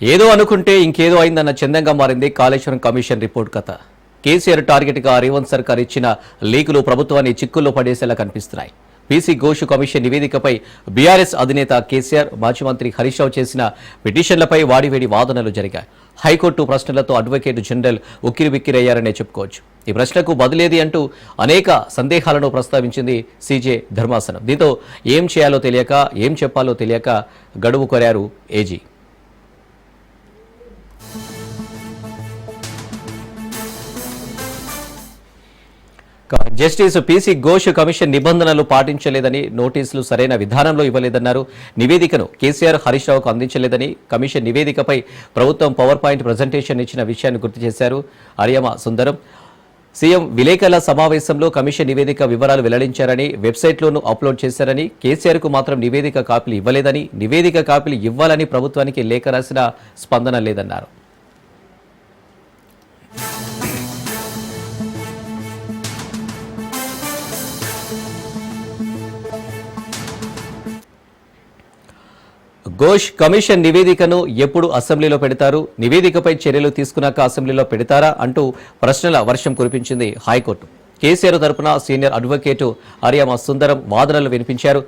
ఏదో అనుకుంటే ఇంకేదో అయిందన్న చందంగా మారింది కాళేశ్వరం కమిషన్ రిపోర్ట్ కథ. కేసీఆర్ టార్గెట్గా రేవంత్ సర్కార్ ఇచ్చిన లీకులు ప్రభుత్వాన్ని చిక్కుల్లో పడేసేలా కనిపిస్తున్నాయి. పీసీ ఘోష్ కమిషన్ నివేదికపై బీఆర్ఎస్ అధినేత కేసీఆర్ మాజీ మంత్రి హరీష్ రావు చేసిన పిటిషన్లపై వాడివేడి వాదనలు జరిగాయి. హైకోర్టు ప్రశ్నలతో అడ్వకేట్ జనరల్ ఉక్కిరిబిక్కిరయ్యారనే చెప్పుకోవచ్చు. ఈ ప్రశ్నకు బదిలేది అంటూ అనేక సందేహాలను ప్రస్తావించింది సీజే ధర్మాసనం. దీంతో ఏం చేయాలో తెలియక ఏం చెప్పాలో తెలియక గడువు కోరారు AG. Justice PC Ghosh commission నిబంధనలు పాటించలేదని నోటీసులు సరైన విధానంలో ఇవ్వలేదన్నారు. నివేదికను కేసీఆర్ హరీష్ రావుకు అందించలేదని కమిషన్ నివేదికపై ప్రభుత్వం పవర్ పాయింట్ ప్రజెంటేషన్ ఇచ్చిన విషయాన్ని గుర్తు చేశారు. అరియమ సుందరం. సీఎం విలేకరుల సమావేశంలో కమిషన్ నివేదిక వివరాలు వెల్లడించారని వెబ్సైట్లోనూ అప్లోడ్ చేశారని కేసీఆర్కు మాత్రం నివేదిక కాపీలు ఇవ్వలేదని నివేదిక కాపీలు ఇవ్వాలని ప్రభుత్వానికి లేఖ రాసిన స్పందన లేదన్నారు. ఘోష్ కమిషన్ నివేదికను ఎప్పుడు అసెంబ్లీలో పెడతారు? నివేదికపై చర్యలు తీసుకున్నాక అసెంబ్లీలో పెడతారా? అంటూ ప్రశ్నల వర్షం కురిపించింది హైకోర్టు. కేసీఆర్ తరపున సీనియర్ అడ్వకేటు అరియామ సుందరం వాదనలు వినిపించారు.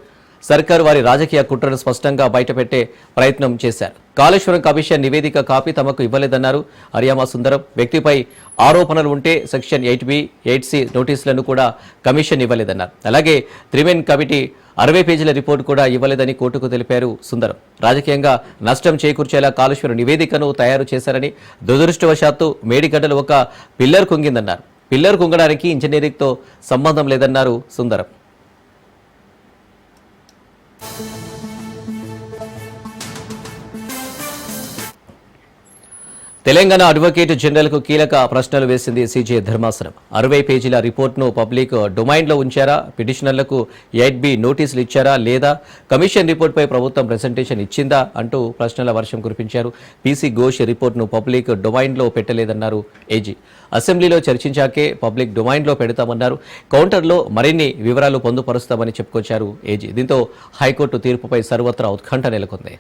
సర్కారు వారి రాజకీయ కుట్రను స్పష్టంగా బయటపెట్టే ప్రయత్నం చేశారు. కాళేశ్వరం కమిషన్ నివేదిక కాపీ తమకు ఇవ్వలేదన్నారు అరియామా సుందరం. వ్యక్తిపై ఆరోపణలు ఉంటే section eight B eight C నోటీసులను కూడా కమిషన్ ఇవ్వలేదన్నారు. అలాగే త్రివేన్ కమిటీ అరవై పేజీల రిపోర్టు కూడా ఇవ్వలేదని కోర్టుకు తెలిపారు సుందరం. రాజకీయంగా నష్టం చేకూర్చేలా కాళేశ్వరం నివేదికను తయారు చేశారని దురదృష్టవశాత్తు మేడిగడ్డలు ఒక పిల్లర్ కుంగిందన్నారు. పిల్లర్ కుంగడానికి ఇంజనీరింగ్తో సంబంధం లేదన్నారు సుందరం. తెలంగాణ అడ్వకేట్ జనరల్కు కీలక ప్రశ్నలు వేసింది సీజే ధర్మాసనం. అరవై పేజీల రిపోర్ట్ను పబ్లిక్ డొమైన్లో ఉంచారా? పిటిషనర్లకు ఎయిట్ బి నోటీసులు ఇచ్చారా లేదా? కమిషన్ రిపోర్ట్పై ప్రభుత్వం ప్రెజెంటేషన్ ఇచ్చిందా అంటూ ప్రశ్నల వర్షం కురిపించారు. పీసీ ఘోష్ రిపోర్ట్ను పబ్లిక్ డొమైన్లో పెట్టలేదన్నారు ఏజీ. అసెంబ్లీలో చర్చించాకే పబ్లిక్ డొమైన్లో పెడతామన్నారు. కౌంటర్లో మరిన్ని వివరాలు పొందుపరుస్తామని చెప్పుకొచ్చారు ఏజీ. దీంతో హైకోర్టు తీర్పుపై సర్వత్రా ఉత్కంఠ నెలకొంది.